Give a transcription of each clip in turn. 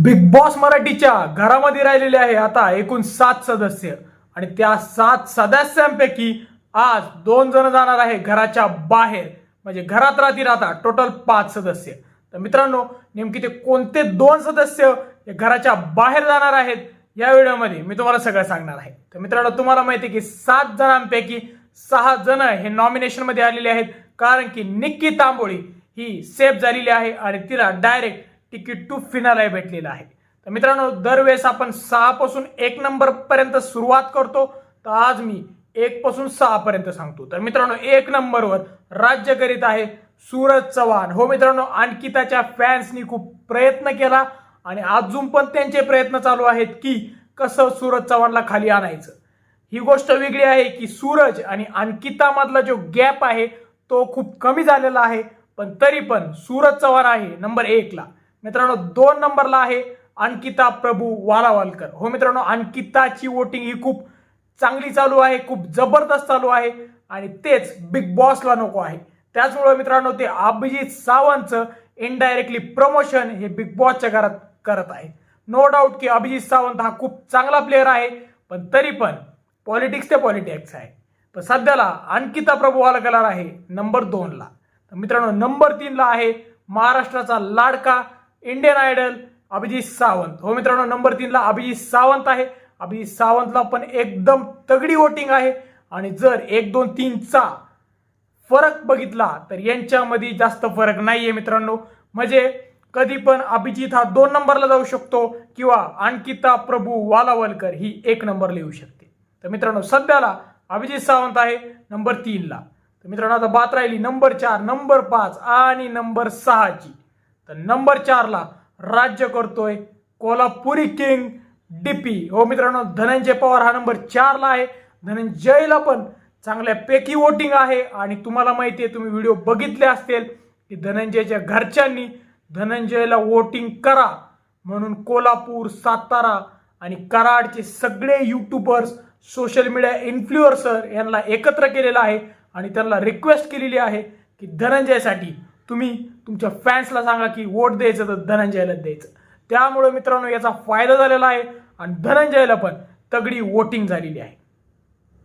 Big boss मराठीच्या घरामध्ये राहिलेले आहे आता एकूण सात सदस्य. आणि त्या सात सदस्यांपैकी आज दोन जण जाणार आहे घराच्या बाहेर. म्हणजे घरात राहतील आता टोटल पाच सदस्य. तर मित्रांनो नेमकी ते कोणते दोन सदस्य हे घराच्या बाहेर जाणार आहेत या व्हिडिओमध्ये मी तुम्हाला सगळं सांगणार आहे. तर मित्रांनो तुम्हाला माहिती आहे की सात जणांपैकी सहा जण हे नॉमिनेशनमध्ये आलेले आहेत. कारण की निक्की तांबोळी ही सेफ झालेली आहे आणि तिला डायरेक्ट तिकीट टू फिनाला भेटलेलं आहे. तर मित्रांनो दरवेळेस आपण सहापासून एक नंबर पर्यंत सुरुवात करतो. तर आज मी एक पासून सहापर्यंत सांगतो. तर मित्रांनो एक नंबरवर राज्य करीत आहे सूरज चव्हाण. हो मित्रांनो अंकिताच्या फॅन्सनी खूप प्रयत्न केला आणि अजून पण त्यांचे प्रयत्न चालू आहेत की कसं सूरज चव्हाणला खाली आणायचं. ही गोष्ट वेगळी आहे की सूरज आणि अंकिता मधला जो गॅप आहे तो खूप कमी झालेला आहे. पण तरी पण सूरज चव्हाण आहे नंबर एकला मित्रांनो दोन नंबरला आहे अंकिता प्रभू वालावालकर. हो मित्रांनो अंकिताची वोटिंग ही खूप चांगली चालू आहे खूप जबरदस्त चालू आहे आणि तेच बिग बॉसला नको आहे. त्याचमुळे मित्रांनो ते अभिजित सावंतचं इनडायरेक्टली प्रमोशन हे बिग बॉसच्या घरात करत आहे. नो डाऊट की अभिजित सावंत हा खूप चांगला प्लेअर आहे पण तरी पण पॉलिटिक्स ते पॉलिटिक्स आहे. पण सध्याला अंकिता प्रभू वालकलार आहे नंबर दोनला. तर मित्रांनो नंबर तीनला आहे महाराष्ट्राचा लाडका इंडियन आयडल अभिजित सावंत. हो मित्रांनो नंबर तीनला अभिजित सावंत आहे. अभिजित सावंतला पण एकदम तगडी वोटिंग आहे. आणि जर एक दोन तीनचा फरक बघितला तर यांच्यामध्ये जास्त फरक नाही आहे मित्रांनो. म्हणजे कधी पण अभिजित हा दोन नंबरला जाऊ शकतो किंवा अंकिता प्रभू वालावलकर ही एक नंबरला येऊ शकते. तर मित्रांनो सध्याला अभिजित सावंत आहे नंबर तीनला. तर मित्रांनो आता बात राहिली नंबर चार नंबर पाच आणि नंबर सहाची. तर नंबर चारला राज्य करतोय कोल्हापुरी किंग डीपी. हो मित्रांनो धनंजय पवार हा नंबर चारला आहे. धनंजयला पण चांगल्यापैकी वोटिंग आहे. आणि तुम्हाला माहिती आहे तुम्ही व्हिडिओ बघितले असतील की धनंजयच्या घरच्यांनी धनंजयला वोटिंग करा म्हणून कोल्हापूर सातारा आणि कराडचे सगळे युट्यूबर्स सोशल मीडिया इन्फ्लुएन्सर यांना एकत्र केलेलं आहे. आणि त्यांना रिक्वेस्ट केलेली आहे की धनंजयसाठी तुम्ही तुमच्या फॅन्सला सांगा की वोट द्यायचं तर धनंजयला द्यायचं. त्यामुळे मित्रांनो याचा फायदा झालेला आहे आणि धनंजयला पण तगडी वोटिंग झालेली आहे.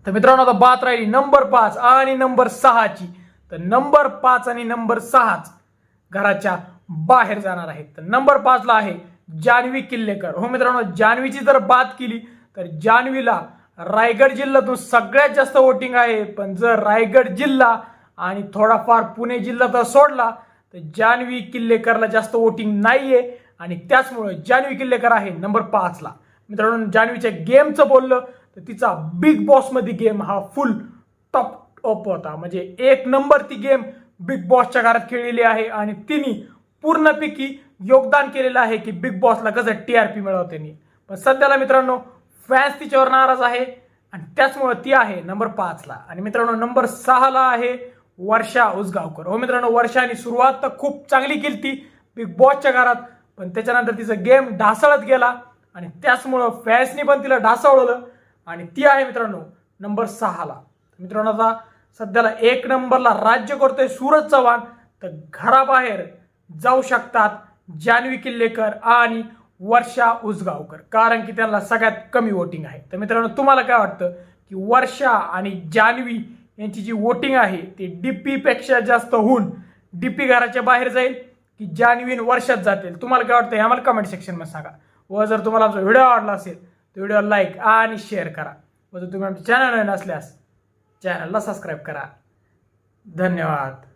तर मित्रांनो आता बात राहिली नंबर पाच आणि नंबर सहाची. तर नंबर पाच आणि नंबर सहाच घराच्या बाहेर जाणार आहेत. तर नंबर पाचला आहे जान्हवी किल्लेकर. हो मित्रांनो जान्हवीची जर बात केली तर जान्हवीला रायगड जिल्ह्यातून सगळ्यात जास्त वोटिंग आहे. पण जर रायगड जिल्हा आणि थोडाफार पुणे जिल्हा तर सोडला तर जान्हवी किल्लेकरला जास्त वोटिंग नाहीये आणि त्याचमुळे जान्हवी किल्लेकर आहे नंबर पाचला मित्रांनो जान्हवीच्या गेमचं बोललं तर तिचा बिग बॉसमध्ये गेम हा फुल टॉप अप होता. म्हणजे एक नंबर ती गेम बिग बॉसच्या घरात खेळलेली आहे आणि तिने पूर्णपैकी योगदान केलेलं आहे की बिग बॉसला कसं टीआरपी मिळवते पण सध्याला मित्रांनो फॅन्स तिच्यावर नाराज आहे आणि त्याचमुळे ती आहे नंबर पाचला आणि मित्रांनो नंबर सहाला आहे वर्षा उसगावकर. हो मित्रांनो वर्षाने सुरुवात तर खूप चांगली केली ती बिग बॉसच्या घरात पण त्याच्यानंतर तिचा गेम ढासळत गेला आणि त्याचमुळं फॅन्सनी पण तिला ढासळवलं आणि ती आहे मित्रांनो नंबर सहाला. मित्रांनो आता सध्याला एक नंबरला राज्य करतोय सूरज चव्हाण तर घराबाहेर जाऊ शकतात जान्हवी किल्लेकर आणि वर्षा उसगावकर कारण की त्यांना सगळ्यात कमी वोटिंग आहे. तर मित्रांनो तुम्हाला काय वाटतं की वर्षा आणि जान्हवी यांची जी वोटिंग आहे ती डी पीपेक्षा जास्त होऊन डी पी घराच्या बाहेर जाईल की जानवीन वर्षात जातील. तुम्हाला काय वाटतं हे आम्हाला कमेंट सेक्शनमध्ये सांगा. व जर तुम्हाला आमचा व्हिडिओ आवडला असेल तर व्हिडिओ लाईक आणि शेअर करा. व जर तुम्ही आमच्या चॅनल नसल्यास चॅनलला सबस्क्राईब करा. धन्यवाद.